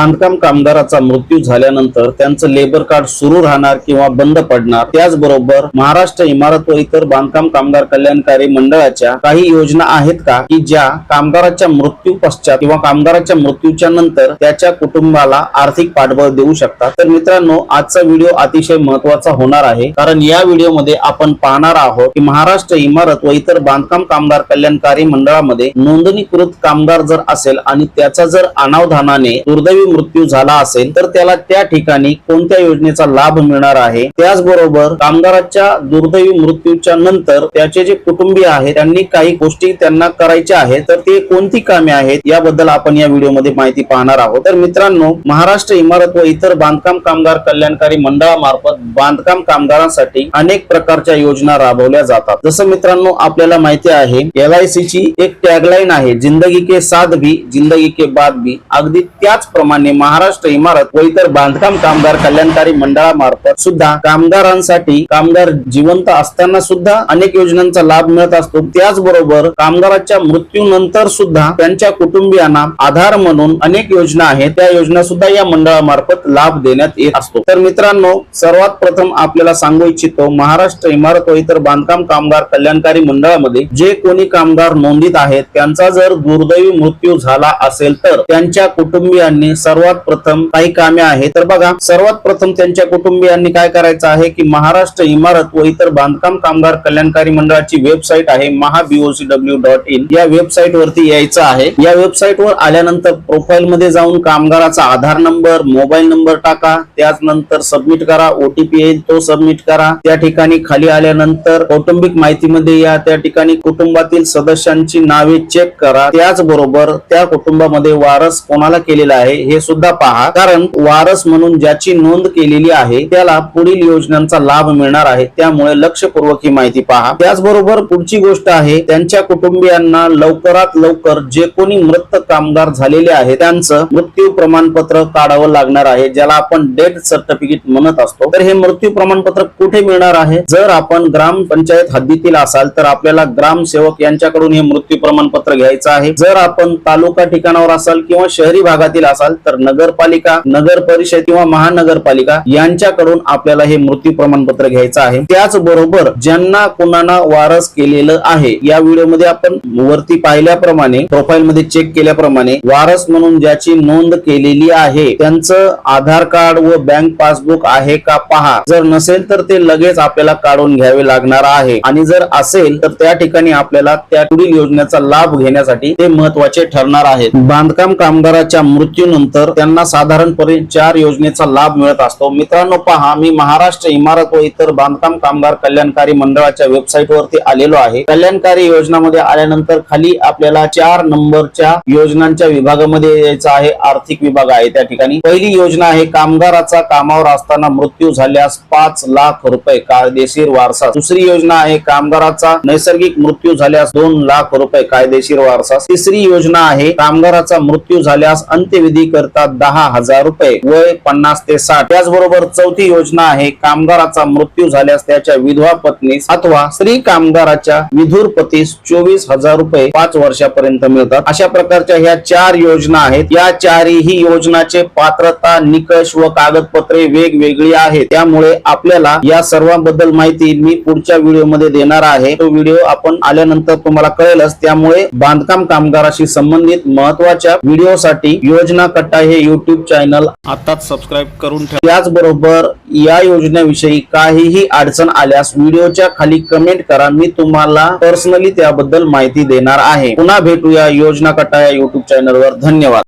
बांधकाम कामगाराचा मृत्यू झाल्यानंतर त्यांचं लेबर कार्ड सुरू राहणार किंवा बंद पडणार त्याचबरोबर महाराष्ट्र इमारत व इतर बांधकाम कामगार कल्याणकारी मंडळाच्या काही योजना आहेत का? की ज्या कामगाराच्या मृत्यू पश्चात किंवा कामगाराच्या मृत्यूच्या नंतर त्याच्या कुटुंबाला आर्थिक पाठबळ देऊ शकतात? तर मित्रांनो आजचा व्हिडिओ अतिशय महत्त्वाचा होणार आहे. कारण या व्हिडिओमध्ये आपण पाहणार आहोत की महाराष्ट्र इमारत व इतर बांधकाम कामगार कल्याणकारी मंडळामध्ये नोंदणीकृत कामगार जर असेल आणि त्याचा जर अनावधानाने दुर्दैवी मृत्यू झाला असेल तर त्याला त्या ठिकाणी कोणत्या योजनेचा लाभ मिळणार आहे? त्याचबरोबर कामगाराच्या दुर्दैवी मृत्यूच्या नंतर त्याचे जे कुटुंबीय आहेत त्यांनी काही गोष्टी त्यांना करायच्या आहेत तर ते कोणती कामे आहेत याबद्दल आपण या व्हिडिओमध्ये माहिती पाहणार आहोत. तर मित्रांनो महाराष्ट्र इमारत व इतर बांधकाम कामगार कल्याणकारी मंडळामार्फत बांधकाम कामगारांसाठी अनेक प्रकारच्या योजना राबवल्या जातात. जसं मित्रांनो आपल्याला माहिती आहे एल आय सी ची एक टॅगलाईन आहे जिंदगी के साथ भी जिंदगी के बाद भी. अगदी त्याचप्रमाणे महाराष्ट्र इमारत व इतर बांधकाम कामगार कल्याणकारी मंडळामार्फत सुद्धा कामगारांसाठी कामगार जिवंत असताना सुद्धा अनेक योजनांचा लाभ मिळत असतो. त्याचबरोबर कामगाराच्या मृत्यूनंतर सुद्धा त्यांच्या कुटुंबियांना आधार म्हणून अनेक योजना आहेत. त्या योजना सुद्धा या मंडळामार्फत लाभ देण्यात येत असतो. तर मित्रांनो सर्वात प्रथम आपल्याला सांगू इच्छितो महाराष्ट्र इमारत व इतर बांधकाम कामगार कल्याणकारी मंडळामध्ये जे कोणी कामगार नोंदीत आहेत त्यांचा जर दुर्दैवी मृत्यू झाला असेल तर त्यांच्या कुटुंबियांनी सर्वात प्रथम काही कामे आहेत. तर बघा सर्वात प्रथम त्यांच्या कुटुंबियांनी काय करायचं आहे की महाराष्ट्र इमारत व इतर बांधकाम कामगार कल्याणकारी मंडळाची वेबसाईट आहे महाबीओसी डब्ल्यू डॉट इन. या वेबसाईट वरती यायचं आहे. या वेबसाईट वर आल्यानंतर प्रोफाईल मध्ये जाऊन कामगाराचा आधार नंबर मोबाईल नंबर टाका. त्याचनंतर सबमिट करा. ओटीपी येईल तो सबमिट करा. त्या ठिकाणी खाली आल्यानंतर कौटुंबिक माहितीमध्ये या त्या ठिकाणी कुटुंबातील सदस्यांची नावे चेक करा. त्याचबरोबर त्या कुटुंबामध्ये वारस कोणाला केलेला आहे हे सुद्धा पहा. कारण वारस म्हणून ज्याची नोंद केलेली आहे त्याला पुढील योजनांचा लाभ मिळणार आहे. त्यामुळे लक्षपूर्वक ही माहिती पहा. त्याचबरोबर पुढची गोष्ट आहे त्यांच्या कुटुंबियांना लवकरात लवकर जे कोणी मृत कामगार झालेले आहे त्यांचं मृत्यू प्रमाणपत्र काढावं लागणार आहे ज्याला आपण डेथ सर्टिफिकेट म्हणत असतो. तर हे मृत्यू प्रमाणपत्र कुठे मिळणार आहे? जर आपण ग्रामपंचायत हद्दीतील असाल तर आपल्याला ग्रामसेवक यांच्याकडून हे मृत्यू प्रमाणपत्र घ्यायचं आहे. जर आपण तालुका ठिकाणावर असाल किंवा शहरी भागातील असाल तर नगरपालिका नगर परिषद किंवा महानगरपालिका यांच्याकडून आपल्याला हे मृत्यू प्रमाणपत्र घ्यायचं आहे. त्याचबरोबर ज्यांना कुणाला वारस केलेलं आहे या व्हिडिओमध्ये आपण वरती पाहिल्याप्रमाणे प्रोफाईल मध्ये चेक केल्याप्रमाणे वारस म्हणून ज्याची नोंद केलेली आहे त्यांचं आधार कार्ड व बँक पासबुक आहे का पहा. जर नसेल तर ते लगेच आपल्याला काढून घ्यावे लागणार आहे. आणि जर असेल तर त्या ठिकाणी आपल्याला त्या पुढील योजनेचा लाभ घेण्यासाठी ते महत्त्वाचे ठरणार आहेत. बांधकाम कामगाराच्या मृत्यूनंतर त्यांना साधारणपणे चार योजनेचा लाभ मिळत असतो. मित्रांनो पहा मी महाराष्ट्र इमारत व इतर बांधकाम कामगार कल्याणकारी मंडळाच्या वेबसाईट वरती आलेलो आहे. कल्याणकारी योजनामध्ये आल्यानंतर खाली आपल्याला चार नंबरच्या योजनांच्या विभागामध्ये यायचं आहे. आर्थिक विभाग आहे त्या ठिकाणी. पहिली योजना आहे कामगाराचा कामावर असताना मृत्यू झाल्यास पाच लाख रुपये कायदेशीर वारसा. दुसरी योजना आहे कामगाराचा नैसर्गिक मृत्यू झाल्यास दोन लाख रुपये कायदेशीर वारसा. तिसरी योजना आहे कामगाराचा मृत्यू झाल्यास अंत्यविधी करता दहा हजार रुपये वय पन्नास ते साठ. त्याचबरोबर चौथी योजना आहे कामगाराचा मृत्यू झाल्यास त्याच्या विधवा पत्नीस अथवा स्त्री कामगाराच्या विधुर पतीस चोवीस हजार रुपये पाच वर्षापर्यंत मिळतात. अशा प्रकारच्या ह्या चार योजना आहेत. या चारही योजनाचे पात्रता निकष व कागदपत्रे वेगवेगळी आहेत. त्यामुळे आपल्याला या सर्वांबद्दल माहिती मी पुढच्या व्हिडिओमध्ये देणार आहे. तो व्हिडिओ आपण आल्यानंतर तुम्हाला कळेलच. त्यामुळे बांधकाम कामगाराशी संबंधित महत्त्वाच्या व्हिडिओसाठी योजना कट्टा हे युट्यूब चॅनल आताच सबस्क्राईब करून ठेवा. त्याचबरोबर या योजनेविषयी काहीही अडचण आल्यास व्हिडिओच्या खाली कमेंट करा. मी तुम्हाला पर्सनली त्याबद्दल माहिती देणार आहे. पुन्हा भेटूया योजना कट्टा या युट्यूब चॅनलवर धन्यवाद.